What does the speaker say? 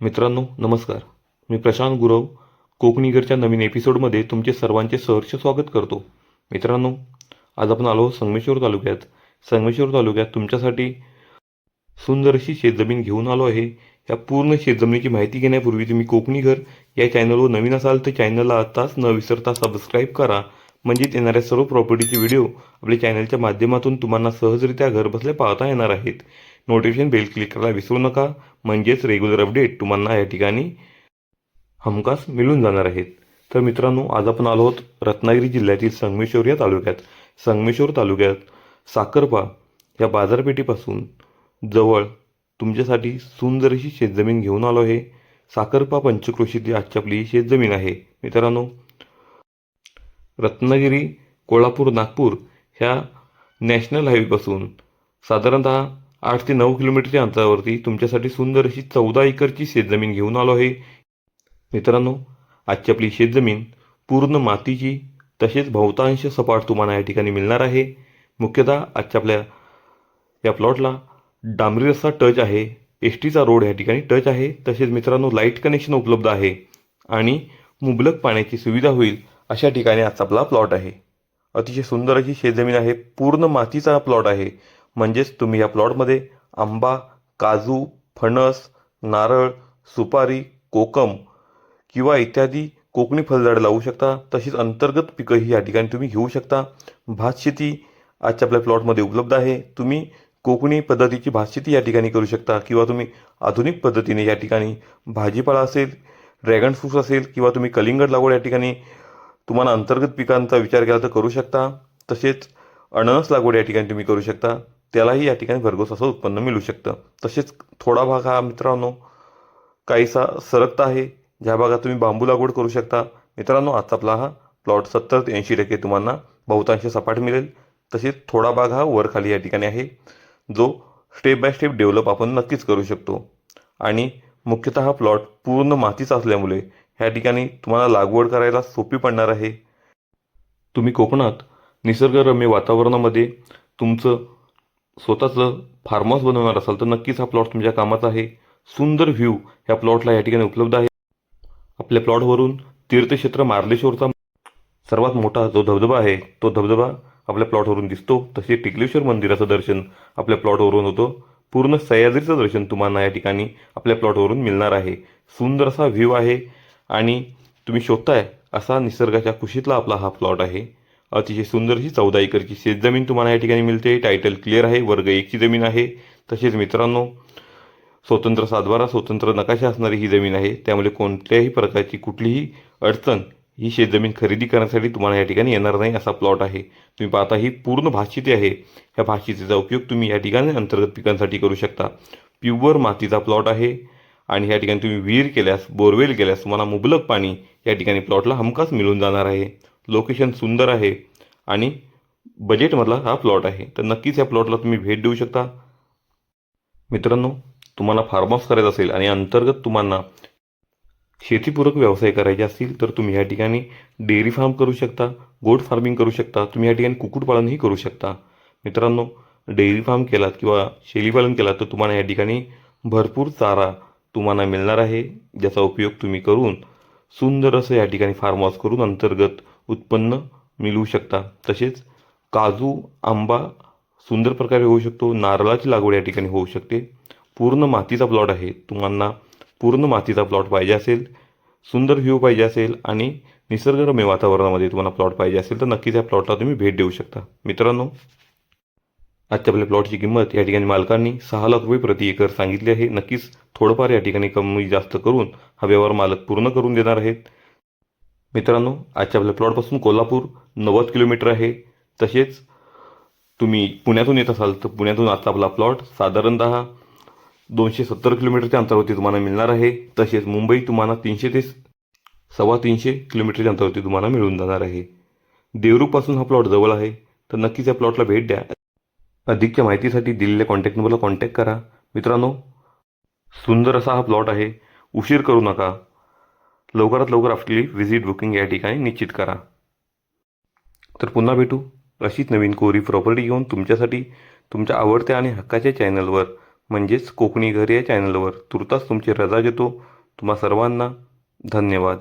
मित्रांनो नमस्कार. मी प्रशांत गुरव कोकणीगरच्या नवीन एपिसोडमध्ये तुमचे सर्वांचे सहर्ष स्वागत करतो. मित्रांनो आज आपण आलो संगमेश्वर तालुक्यात. संगमेश्वर तालुक्यात तुमच्यासाठी सुंदर अशी शेतजमीन घेऊन आलो आहे. या पूर्ण शेतजमिनीची माहिती घेण्यापूर्वी तुम्ही कोकणीघर या चॅनलवर नवीन असाल तर चॅनलला आत्ताच न विसरता सबस्क्राईब करा. म्हणजेच येणाऱ्या सर्व प्रॉपर्टीचे व्हिडिओ आपल्या चॅनलच्या माध्यमातून तुम्हाला सहजरित्या घरबसल्या पाहता येणार आहेत. नोटिफिकेशन बेल क्लिक करायला विसरू नका. म्हणजेच रेग्युलर अपडेट तुम्हाला या ठिकाणी हमखास मिळून जाणार आहेत. तर मित्रांनो आज आपण आलो आहोत रत्नागिरी जिल्ह्यातील संगमेश्वर या तालुक्यात. संगमेश्वर तालुक्यात साखरपा या बाजारपेठेपासून जवळ तुमच्यासाठी सुंदर अशी शेतजमीन घेऊन आलो आहे. साखरपा पंचक्रोशीतली आजची आपली शेतजमीन आहे. मित्रांनो रत्नागिरी कोल्हापूर नागपूर ह्या नॅशनल हायवेपासून साधारणतः आठ ते नऊ किलोमीटरच्या अंतरावरती तुमच्यासाठी सुंदर अशी चौदा एकरची शेतजमीन घेऊन आलो आहे. मित्रांनो आजची आपली शेतजमीन पूर्ण मातीची तसेच बहुतांश सपाट तुम्हाला या ठिकाणी मिळणार आहे. मुख्यतः आजच्या आपल्या या प्लॉटला डांबरी रस्ता टच आहे एस टीचा रोड या ठिकाणी टच आहे. तसेच मित्रांनो लाइट कनेक्शन उपलब्ध आहे आणि मुबलक पाण्याची सुविधा होईल अशा ठिकाणी आजचा आपला प्लॉट आहे. अतिशय सुंदर अशी शेतजमीन आहे. पूर्ण मातीचा प्लॉट आहे. म्हणजेच तुम्ही या प्लॉटमध्ये आंबा काजू फणस नारळ सुपारी कोकम किंवा इत्यादी कोकणी फळझाडं लावू शकता. तशीच अंतर्गत पिकंही या ठिकाणी तुम्ही घेऊ शकता. भातशेती आजच्या आपल्या प्लॉटमध्ये उपलब्ध आहे. तुम्ही कोकणी पद्धतीची भातशेती या ठिकाणी करू शकता किंवा तुम्ही आधुनिक पद्धतीने या ठिकाणी भाजीपाला असेल ड्रॅगन फ्रूट्स असेल किंवा तुम्ही कलिंगड लागवड या ठिकाणी तुम्हाला अंतर्गत पिकांचा विचार केला तर करू शकता. तसेच अननस लागवड या ठिकाणी तुम्ही करू शकता. त्यालाही या ठिकाणी भरघोस असं उत्पन्न मिळू शकतं. तसेच थोडा भाग हा मित्रांनो काहीसा सरकता आहे. ज्या भागात तुम्ही बांबू लागवड करू शकता. मित्रांनो आजचा आपला हा प्लॉट सत्तर ते ऐंशी टक्के तुम्हाला बहुतांश सपाट मिळेल. तसेच थोडा भाग हा वरखाली या ठिकाणी आहे जो स्टेप बाय स्टेप डेव्हलप आपण नक्कीच करू शकतो. आणि मुख्यतः हा प्लॉट पूर्ण मातीचा असल्यामुळे ह्या ठिकाणी तुम्हाला लागवड करायला सोपी पडणार आहे. तुम्ही कोकणात निसर्गरम्य वातावरणामध्ये तुमचं स्वतःचं फार्म हाऊस बनवणार असाल तर नक्कीच हा प्लॉट तुमच्या कामाचा आहे. सुंदर व्ह्यू ह्या प्लॉटला या ठिकाणी उपलब्ध आहे. आपल्या प्लॉटवरून तीर्थक्षेत्र मार्लेश्वरचा सर्वात मोठा जो धबधबा आहे तो धबधबा आपल्या प्लॉटवरून दिसतो. तसे टिकलेश्वर मंदिराचं दर्शन आपल्या प्लॉटवरून होतं. पूर्ण सह्याद्रीचं दर्शन तुम्हाला या ठिकाणी आपल्या प्लॉटवरून मिळणार आहे. सुंदर असा व्ह्यू आहे आणि तुम्ही शोधताय असा निसर्गाच्या कुशीतला आपला हा प्लॉट आहे. अतिशय सुंदर ही चौदा एकरची शेतजमीन तुम्हाला या ठिकाणी मिळते. टायटल क्लिअर आहे. वर्ग एकची जमीन आहे. तसेच मित्रांनो स्वतंत्र सातबारा स्वतंत्र नकाशा असणारी ही जमीन आहे. त्यामुळे कोणत्याही प्रकारची कुठलीही अडचण ही शेतजमीन खरेदी करण्यासाठी तुम्हाला या ठिकाणी येणार नाही असा प्लॉट आहे. तुम्ही पाहता ही पूर्ण भातशेती आहे. ह्या भाषितीचा उपयोग तुम्ही या ठिकाणी अंतर्गत पिकांसाठी करू शकता. प्युअर मातीचा प्लॉट आहे. आणि या ठिकाणी तुम्ही विहीर केल्यास बोरवेल केल्यास तुम्हाला मुबलक पाणी या ठिकाणी प्लॉटला हमखास मिळून जाणार आहे. लोकेशन सुंदर आहे आणि बजेटमधला हा प्लॉट आहे. तर नक्कीच या प्लॉटला तुम्ही भेट देऊ शकता. मित्रांनो तुम्हाला फार्म हाऊस करायचं असेल आणि अंतर्गत तुम्हाला शेतीपूरक व्यवसाय करायचे असतील तर तुम्ही या ठिकाणी डेअरी फार्म करू शकता गोट फार्मिंग करू शकता तुम्ही या ठिकाणी कुक्कुटपालनही करू शकता. मित्रांनो डेअरी फार्म केलात किंवा शेळीपालन केलात तर तुम्हाला या ठिकाणी भरपूर चारा तुम्हाला मिळणार आहे ज्याचा उपयोग तुम्ही करून सुंदर असं या ठिकाणी फार्म हाऊस करून अंतर्गत उत्पन्न मिळवू शकता. तसेच काजू आंबा सुंदर प्रकारे होऊ शकतो. नारळाची लागवड या ठिकाणी होऊ शकते. पूर्ण मातीचा प्लॉट आहे. तुम्हाला पूर्ण मातीचा प्लॉट पाहिजे असेल सुंदर व्ह्यू पाहिजे असेल आणि निसर्गरम्य वातावरणामध्ये तुम्हाला प्लॉट पाहिजे असेल तर नक्कीच या प्लॉटला तुम्ही भेट देऊ शकता. मित्रांनो आजच्या आपल्या प्लॉटची किंमत या ठिकाणी मालकांनी सहा लाख रुपये प्रति एकर सांगितली आहे. नक्कीच थोडंफार या ठिकाणी कमी जास्त करून हा व्यवहार मालक पूर्ण करून देणार आहेत. मित्रांनो आजच्या आपल्या प्लॉटपासून कोल्हापूर नव्वद किलोमीटर आहे. तसेच तुम्ही पुण्यातून येत असाल तर पुण्यातून आजचा आपला प्लॉट साधारणतः दोनशे सत्तर किलोमीटरच्या अंतरावरती तुम्हाला मिळणार आहे. तसेच मुंबई तुम्हाला तीनशे ते सव्वा तीनशे किलोमीटरच्या अंतरावरती तुम्हाला मिळून जाणार आहे. देवरूपासून हा प्लॉट जवळ आहे. तर नक्कीच या प्लॉटला भेट द्या. अधिकच्या माहितीसाठी दिलेल्या कॉन्टॅक्ट नंबरला कॉन्टॅक्ट करा. मित्रांनो सुंदर असा हा प्लॉट आहे. उशीर करू नका. लवकरात लवकर आपली व्हिजिट बुकिंग या ठिकाणी निश्चित करा. तर पुन्हा भेटू. अशीच नवीन कोरी प्रॉपर्टी घेऊन तुमच्यासाठी तुमच्या आवडत्या आणि हक्काच्या चॅनलवर म्हणजेच कोकणी घर या चॅनलवर तुर्तास तुमची रजा देतो. तुम्हा सर्वांना धन्यवाद.